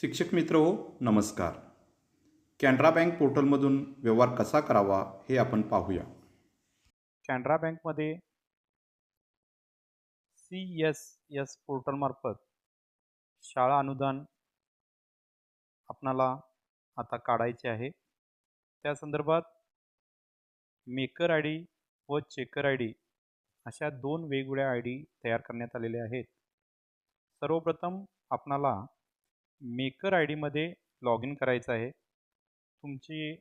शिक्षक मित्र हो नमस्कार. कॅनरा बँक पोर्टलमधून व्यवहार कसा करावा हे आपण पाहूया. कॅनरा बँकमध्ये सी एस एस पोर्टलमार्फत शाळा अनुदान आपणाला आता काढायचे आहे. त्या संदर्भात मेकर आय डी व चेकर आय डी अशा दोन वेगवेगळ्या आय डी तयार करण्यात आलेल्या आहेत. सर्वप्रथम आपणाला मेकर आय डीमध्ये लॉग इन करायचं आहे. तुमची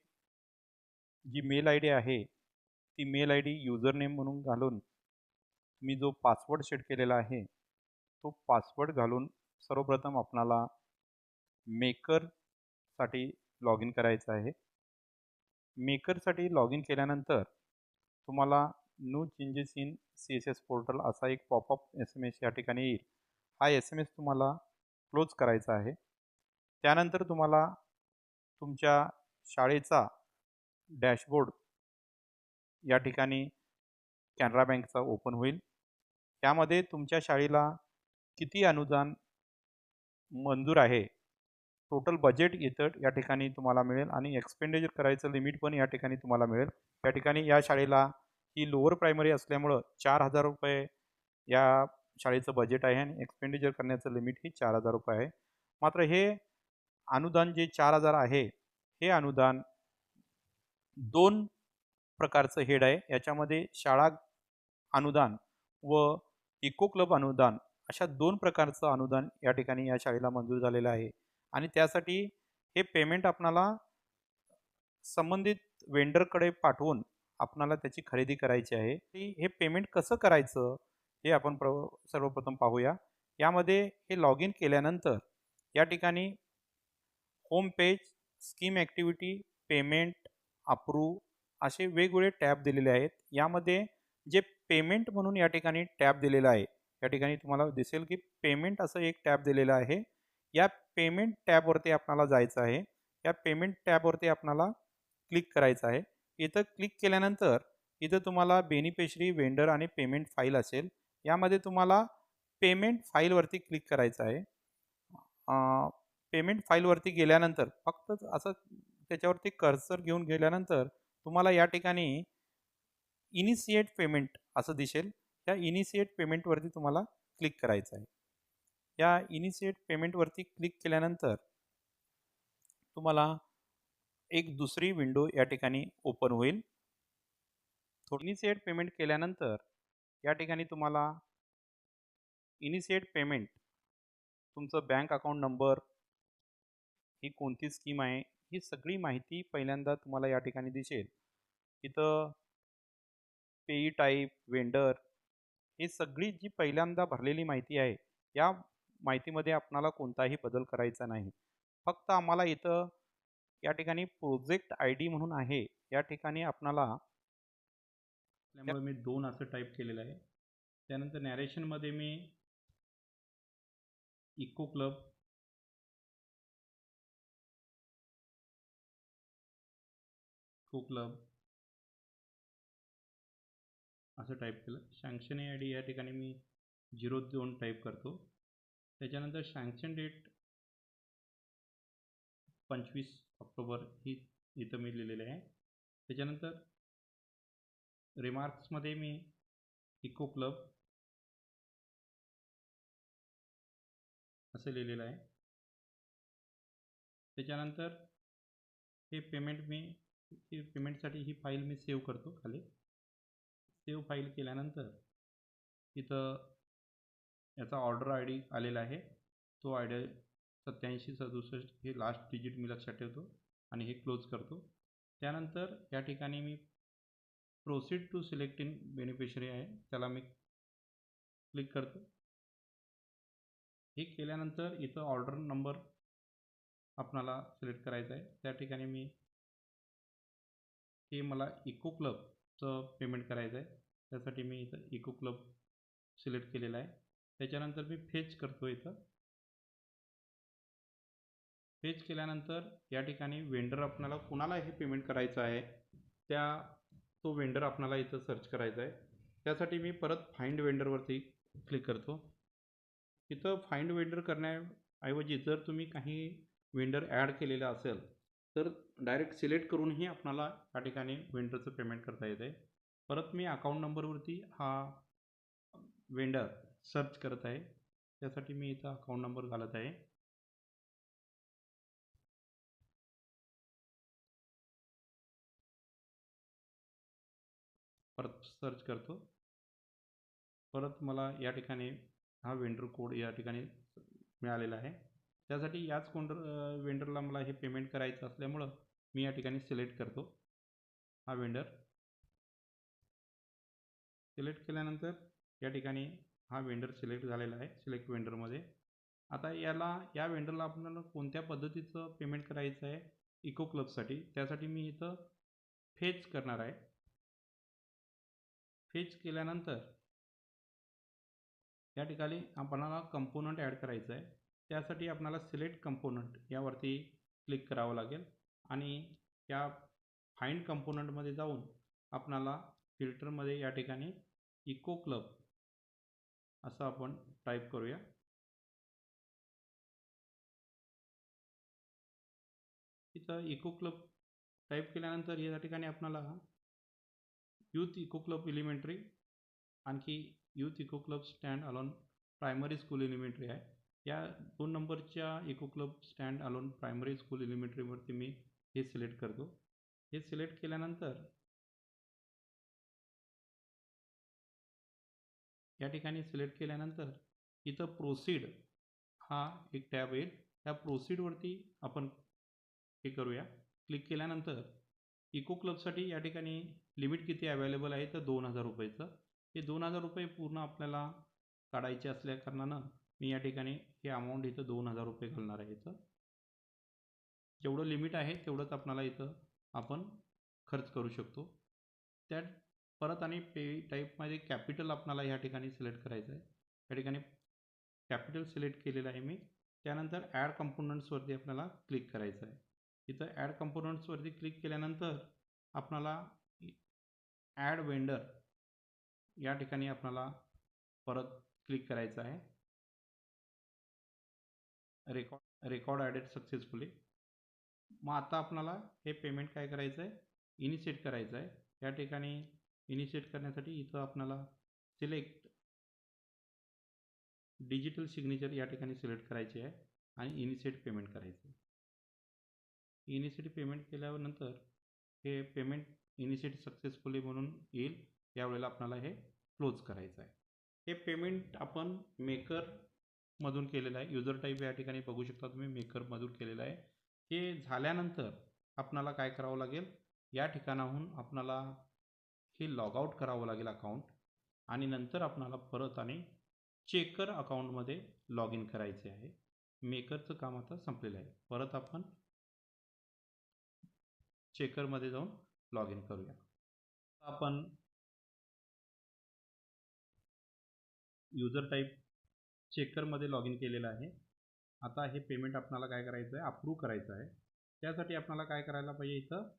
जी मेल आय डी आहे ती mail I D user name म्हणून घालून मी जो पासवर्ड सेट केलेला आहे तो पासवर्ड घालून सर्वप्रथम आपणाला मेकरसाठी लॉग इन करायचं आहे. मेकरसाठी लॉग इन केल्यानंतर तुम्हाला new changes in C S S portal असा एक पॉपअप एस एम एस या ठिकाणी येईल. हा एस एम एस तुम्हाला क्लोज करायचा आहे. त्यानंतर तुम्हाला तुमच्या शाळेचा डॅशबोर्ड या ठिकाणी कॅनरा बँकचा ओपन होईल. त्यामध्ये तुमच्या शाळेला किती अनुदान मंजूर आहे? टोटल बजेट येतं या ठिकाणी तुम्हाला मिळेल आणि एक्सपेंडिचर करायचं लिमिट पण या ठिकाणी तुम्हाला मिळेल. या ठिकाणी या शाळेला ही लोअर प्रायमरी असल्यामुळं चार हजार रुपये या शाळेचं बजेट आहे आणि एक्सपेंडिचर करण्याचं लिमिट ही चार हजार रुपये आहे. मात्र हे अनुदान जे चार हजार आहे हे अनुदान दोन प्रकारचं हेड आहे. याच्यामध्ये शाळा अनुदान व इको क्लब अनुदान अशा दोन प्रकारचं अनुदान या ठिकाणी या शाळेला मंजूर झालेलं आहे. आणि त्यासाठी हे पेमेंट आपणाला संबंधित वेंडरकडे पाठवून आपणाला त्याची खरेदी करायची आहे. की हे पेमेंट कसं करायचं हे आपण प्र सर्वप्रथम पाहूया. यामध्ये हे लॉग इन केल्यानंतर या ठिकाणी home page scheme activity payment approve असे वेगवेगळे टॅब दिलेले आहेत. यामध्ये जे पेमेंट म्हणून या ठिकाणी टॅब दिलेला आहे या ठिकाणी तुम्हाला दिसेल की पेमेंट असं एक टॅब दिलेलं आहे. या पेमेंट टॅबवरती आपणाला जायचं आहे. या पेमेंट टॅबवरती आपणाला क्लिक करायचं आहे. इथं क्लिक केल्यानंतर इथं तुम्हाला बेनिफिशरी वेंडर आणि पेमेंट फाईल असेल. यामध्ये तुम्हाला पेमेंट फाईलवरती क्लिक करायचं आहे. पेमेंट फाईलवरती गेल्यानंतर फक्त असं त्याच्यावरती कर्सर घेऊन गेल्यानंतर तुम्हाला या ठिकाणी इनिशिएट पेमेंट असं दिसेल. त्या इनिशिएट पेमेंटवरती तुम्हाला क्लिक करायचं आहे. या इनिशिएट पेमेंटवरती क्लिक केल्यानंतर तुम्हाला एक दुसरी विंडो या ठिकाणी ओपन होईल. इनिशिएट पेमेंट केल्यानंतर या ठिकाणी तुम्हाला इनिशिएट पेमेंट तुमचं बँक अकाउंट नंबर ही कोणती स्कीम आहे ही सगळी माहिती पहिल्यांदा तुम्हाला या ठिकाणी दिसेल. इथं पेई टाईप वेंडर ही सगळी जी पहिल्यांदा भरलेली माहिती आहे या माहितीमध्ये आपणाला कोणताही बदल करायचा नाही. फक्त आम्हाला इथं या ठिकाणी प्रोजेक्ट आय डी म्हणून आहे या ठिकाणी आपणाला त्यामुळे मी दोन असं टाईप केलेलं आहे. त्यानंतर नॅरेशनमध्ये मी इको क्लब इको क्लब असं टाईप केलं. सँक्शन आय डी या मी झिरो दोन टाईप करतो. त्याच्यानंतर सँक्शन डेट पंचवीस ऑक्टोबर ही मी लिहिलेलं आहे. त्याच्यानंतर रिमार्क्समध्ये मी इको क्लब असं लिहिलेलं आहे. त्याच्यानंतर हे पेमेंट मी ही पेमेंटसाठी ही फाईल मी सेव्ह करतो खाली. सेव्ह फाईल केल्यानंतर इथं याचा ऑर्डर आय डी आलेला आहे. तो आय डी सत्याऐंशी सदुसष्ट हे लास्ट डिजिट मी लक्षात ठेवतो आणि हे क्लोज करतो. त्यानंतर या ठिकाणी मी proceed to select in beneficiary आहे. त्याला मी क्लिक करतो. हे केल्यानंतर इथं ऑर्डर नंबर आपणाला सिलेक्ट करायचा आहे. त्या ठिकाणी मी हे मला इको क्लबचं पेमेंट करायचं आहे त्यासाठी मी इथं इको क्लब सिलेक्ट केलेला आहे. त्याच्यानंतर मी फेच करतो इथं. फेच केल्यानंतर या ठिकाणी वेंडर आपणाला कुणाला हे पेमेंट करायचं आहे त्या तो वेंडर आपणाला इथं सर्च करायचा आहे. त्यासाठी मी परत फाइंड वेंडरवरती क्लिक करतो. इथं फाइंड वेंडर करण्याऐवजी जर तुम्ही काही वेंडर ॲड केलेला असेल तर डायरेक्ट सिलेक्ट करूनही आपणाला या ठिकाणी वेंडरचं पेमेंट करता येते परत मी अकाउंट नंबरवरती हा वेंडर सर्च करत आहे. त्यासाठी मी इथं अकाउंट नंबर घालत आहे. परत सर्च करतो. परत मला या ठिकाणी हा वेंडर कोड या ठिकाणी मिळालेला आहे. त्यासाठी याच कोंडर वेंडरला मला हे पेमेंट करायचं असल्यामुळं मी या ठिकाणी सिलेक्ट करतो. हा वेंडर सिलेक्ट केल्यानंतर या ठिकाणी हा वेंडर सिलेक्ट झालेला आहे सिलेक्ट वेंडरमध्ये आता याला या वेंडरला आपल्याला कोणत्या पद्धतीचं पेमेंट करायचं आहे इको क्लबसाठी त्यासाठी मी इथं फेच करणार आहे. फेच केल्यानंतर या ठिकाणी आपणाला कंपोनंट ॲड करायचं आहे. त्यासाठी आपणाला सिलेक्ट कंपोनंट यावरती क्लिक करावं लागेल. आणि या फाईंड कंपोनंटमध्ये जाऊन आपणाला फिल्टरमध्ये या ठिकाणी इको क्लब असं आपण टाईप करूया. इथं इको क्लब टाईप केल्यानंतर या ठिकाणी आपणाला यूथ इको क्लब एलिमेंटरी आणखी youth eco club stand alone primary school elementary आहे. या दोन नंबरच्या eco club stand alone primary school एलिमेंटरीवरती मी हे सिलेक्ट करतो. हे सिलेक्ट केल्यानंतर या ठिकाणी सिलेक्ट केल्यानंतर इथं प्रोसीड हा एक टॅब येईल. त्या प्रोसीडवरती आपण हे करूया. क्लिक केल्यानंतर इको क्लबसाठी या ठिकाणी लिमिट किती अवेलेबल आहे? तर दोन हजार रुपयेचं. हे दोन हजार रुपये पूर्ण आपल्याला काढायचे असल्या कारणानं मी या ठिकाणी हे अमाऊंट इथं दोन हजार रुपये घालणार आहे इथं. जेवढं लिमिट आहे तेवढंच आपणाला इथं आपण खर्च करू शकतो. त्यात परत आणि पे टाईपमध्ये कॅपिटल आपणाला ह्या ठिकाणी सिलेक्ट करायचं आहे. या ठिकाणी कॅपिटल सिलेक्ट केलेलं आहे मी. त्यानंतर ॲड कंपोनंट्सवरती आपल्याला क्लिक करायचं आहे. इथं ॲड कंपोनंट्सवरती क्लिक केल्यानंतर आपणाला ॲड वेंडर या ठिकाणी आपणाला परत क्लिक करायचं आहे. रेकॉर्ड रेकॉर्ड ॲडेड सक्सेसफुली मग आता आपणाला हे पेमेंट काय करायचं आहे इनिशिएट करायचं आहे या ठिकाणी इनिशिएट करण्यासाठी इथं आपणाला सिलेक्ट डिजिटल सिग्नेचर या ठिकाणी सिलेक्ट करायची आहे आणि इनिशिएट पेमेंट करायचं आहे इनिशिएट पेमेंट केल्यानंतर हे पेमेंट इनिशिएट सक्सेसफुली म्हणून येईल. यावेळेला आपणाला हे क्लोज करायचं आहे हे पेमेंट आपण मेकर मधून केलेलं आहे. युजर टाईप या ठिकाणी बघू शकता तुम्ही. मेकरमधून केलेला आहे. हे झाल्यानंतर आपणाला काय करावं लागेल? या ठिकाणाहून आपणाला हे लॉग आउट करावं लागेल अकाउंट आणि नंतर आपणाला परत आणि चेकर अकाउंटमध्ये लॉग इन करायचे आहे. मेकरचं काम आता संपलेलं आहे. परत आपण चेकरमध्ये जाऊन लॉग इन करूया आपण युजर टाईप चेकरमध्ये लॉग इन केलेलं आहे. आता हे पेमेंट आपणाला काय करायचं आहे? अप्रूव्ह करायचं आहे. त्यासाठी आपणाला काय करायला पाहिजे इथं?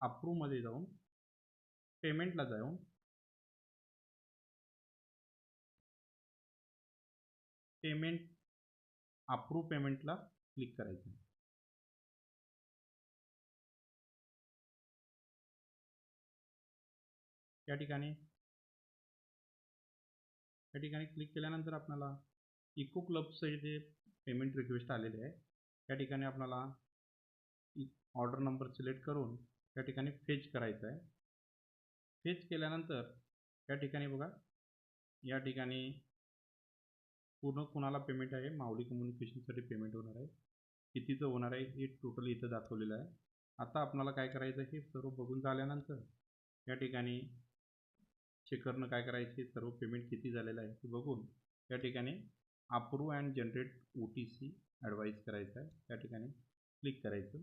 अप्रूव्हमध्ये जाऊन पेमेंटला जाऊन पेमेंट अप्रूव्ह पेमेंटला क्लिक करायचं आहे. या ठिकाणी या ठिकाणी क्लिक केल्यानंतर आपल्याला इको क्लबचं जे पेमेंट रिक्वेस्ट आलेले आहे या ठिकाणी आपल्याला ऑर्डर नंबर सिलेक्ट करून या ठिकाणी फेच करायचं आहे. फेच केल्यानंतर या ठिकाणी बघा या ठिकाणी पूर्ण कुणाला पेमेंट आहे माऊली कम्युनिकेशनसाठी पेमेंट होणार आहे. कितीचं होणार आहे हे टोटल इथं दाखवलेलं आहे. आता आपल्याला काय करायचं आहे हे सर्व बघून झाल्यानंतर या ठिकाणी चेकरनं काय करायचे? सर्व पेमेंट किती झालेलं आहे? ते बघून या ठिकाणी approve and generate O T C advise करायचं आहे. त्या ठिकाणी क्लिक करायचं.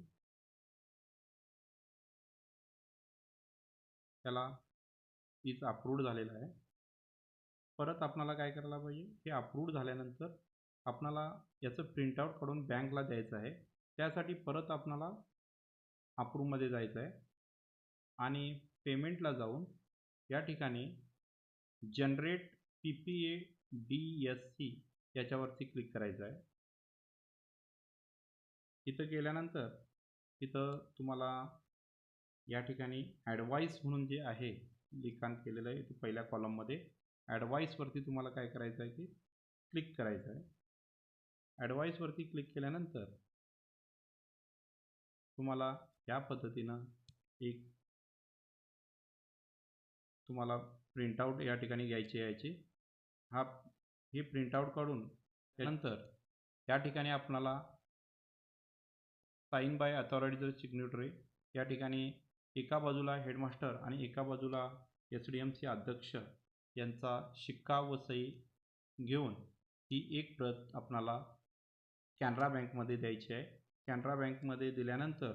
त्याला इज अप्रूव्ड झालेलं आहे. परत आपणाला काय करायला पाहिजे? हे अप्रूव्ड झाल्यानंतर आपणाला याचं प्रिंटआउट काढून बँकला द्यायचं आहे. त्यासाठी परत आपणाला अप्रूव्हमध्ये जायचं आहे. आणि पेमेंटला जाऊन या ठिकाणी generate P P A D S C याच्यावरती क्लिक करायचं आहे. इथं गेल्यानंतर इथं तुम्हाला या ठिकाणी ॲडवाईस म्हणून जे आहे लिखाण केलेलं आहे ते पहिल्या कॉलममध्ये ॲडवाईसवरती तुम्हाला काय करायचं आहे की क्लिक करायचं आहे. ॲडवाईसवरती क्लिक केल्यानंतर तुम्हाला या पद्धतीनं एक तुम्हाला प्रिंटआउट या ठिकाणी घ्यायचे यायचे. हा हे प्रिंटआउट काढून त्यानंतर या ठिकाणी आपणाला साईन बाय अथॉरिटीजर सिग्नेटरी या ठिकाणी एका बाजूला हेडमास्टर आणि एका बाजूला एस डी एम सी अध्यक्ष यांचा शिक्का व सही घेऊन ही एक प्रत आपणाला कॅनरा बँकमध्ये द्यायची आहे. कॅनरा बँकमध्ये दिल्यानंतर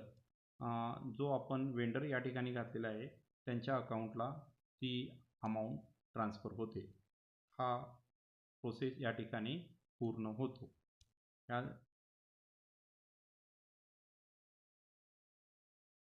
जो आपण वेंडर या ठिकाणी घातलेला आहे त्यांच्या अकाउंटला ती अमाऊंट ट्रान्सफर होते. हा प्रोसेस या ठिकाणी पूर्ण होतो. या